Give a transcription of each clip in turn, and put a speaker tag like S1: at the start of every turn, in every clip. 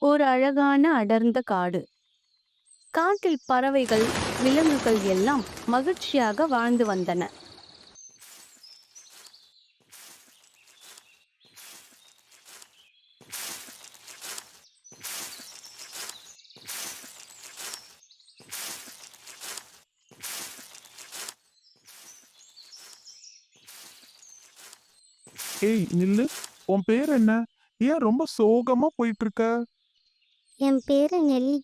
S1: ஒரு அழகான அடர்ந்த காடு. காட்டில் பறவைகள் விலங்குகள் எல்லாம் மகிழ்ச்சியாக வாழ்ந்து வந்தன.
S2: ஏய் நில்லு. உன் பேர் என்ன? ஏன் ரொம்ப சோகமா போயிட்டு இருக்க?
S3: என் பேரு நெல்லி.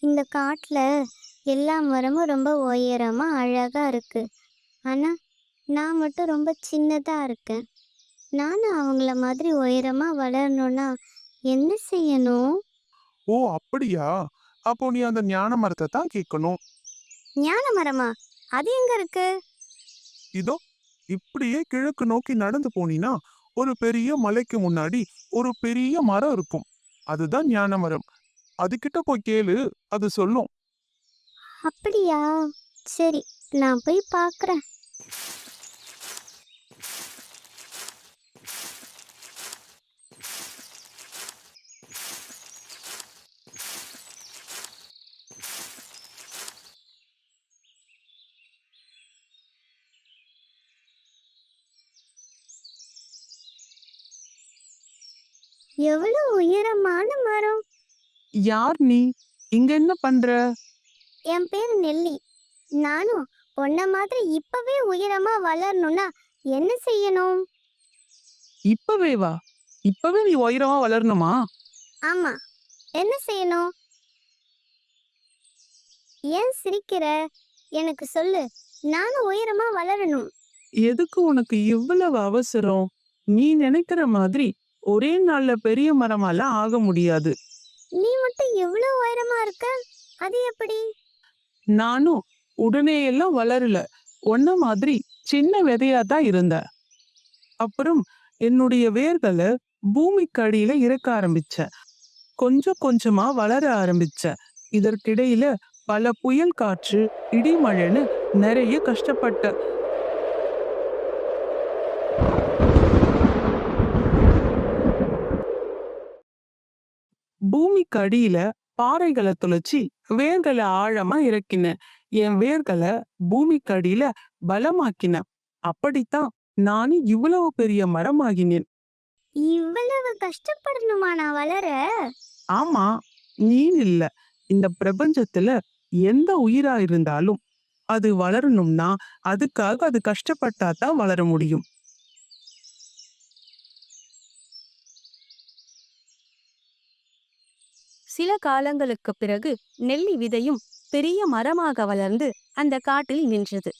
S3: இந்த காட்டில் எல்லா மரமும் ரொம்ப உயரமாக அழகாக இருக்கு. ஆனால் நான் மட்டும் ரொம்ப சின்னதாக இருக்கேன். நானும் அவங்கள மாதிரி உயரமாக வளரணும்னா என்ன செய்யணும்?
S2: ஓ அப்படியா? அப்போ நீ அந்த ஞான மரத்தை தான் கேட்கணும்.
S3: ஞான மரமா? அது எங்க இருக்கு?
S2: இதோ இப்படியே கிழக்கு நோக்கி நடந்து போனீனா ஒரு பெரிய மலைக்கு முன்னாடி ஒரு பெரிய மரம் இருக்கும். அதுதான் ஞான மரம். அதுகிட்ட போய் கேளு அது சொல்லும்.
S3: அப்படியா? சரி நான் போய் பார்க்குறேன் எவ்வளவு உயரமான மரம்?
S4: யார் நீ? இங்க என்ன பண்ற?
S3: என் பேர் நெல்லி. நானும் பொண்ண மாதிரி இப்பவே உயரமா வளரணும்னா என்ன செய்யணும்?
S4: இப்பவே வா. இப்பவே நீ உயரமா வளரணுமா?
S3: ஆமா. என்ன செய்யணும்? ஏன் சிரிக்கிற? எனக்கு சொல்லு. நானும் உயரமா வளரணும்.
S4: எதுக்கு உனக்கு இவ்வளவு அவசரம்? நீ நினைக்கிற மாதிரி ஒரே நாள்ல பெரிய மரமால ஆக முடியாது.
S3: நீ மட்டும் எவ்வளவு உயரமா இருக்க? அது எப்படி?
S4: நானும் உடனே எல்லாம் வளரல. ஒன்ன மாதிரி சின்ன விதையா தான் இருந்த. அப்புறம் என்னுடைய வேர்களை பூமிக்கு அடியில இறக்க ஆரம்பிச்ச. கொஞ்சம் கொஞ்சமா வளர ஆரம்பிச்ச. இதற்கிடையில பல புயல் காற்று இடிமழைன்னு நிறைய கஷ்டப்பட்ட பூமிக்கு அடியில பாறைகளை துளைச்சி வேர்களை ஆழமா இறக்கின. என் வேர்களை பூமிக்கு அடியில பலமாக்கின. அப்படித்தான் நானும் இவ்வளவு பெரிய மரமாகினேன்.
S3: இவ்வளவு கஷ்டப்படணுமா நான் வளர?
S4: ஆமா நீ இல்ல. இந்த பிரபஞ்சத்துல எந்த உயிரா இருந்தாலும் அது வளரணும்னா அதுக்காக அது கஷ்டப்பட்டா தான் வளர முடியும்.
S1: சில காலங்களுக்குப் பிறகு நெல்லி விதையும் பெரிய மரமாக வளர்ந்து அந்த காட்டில் நின்றது.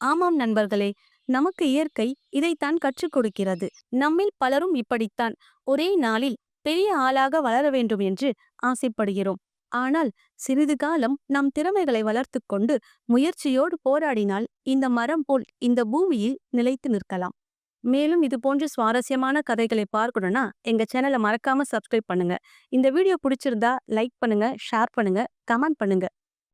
S1: ஆமாம் நண்பர்களே நமக்கு இயற்கை இதைத்தான் கற்றுக் கொடுக்கிறது. நம்மில் பலரும் இப்படித்தான் ஒரே நாளில் பெரிய ஆளாக வளர வேண்டும் என்று ஆசைப்படுகிறோம். ஆனால் சிறிது காலம் நம் திறமைகளை வளர்த்துக் கொண்டு முயற்சியோடு போராடினால் இந்த மரம் போல் இந்த பூமியில் நிலைத்து நிற்கலாம். மேலும் இது போன்ற சுவாரஸ்யமான கதைகளை பார்க்கணும்னா எங்க சேனலை மறக்காம சப்ஸ்கிரைப் பண்ணுங்க. இந்த வீடியோ பிடிச்சிருந்தா லைக் பண்ணுங்க ஷேர் பண்ணுங்க கமெண்ட் பண்ணுங்க.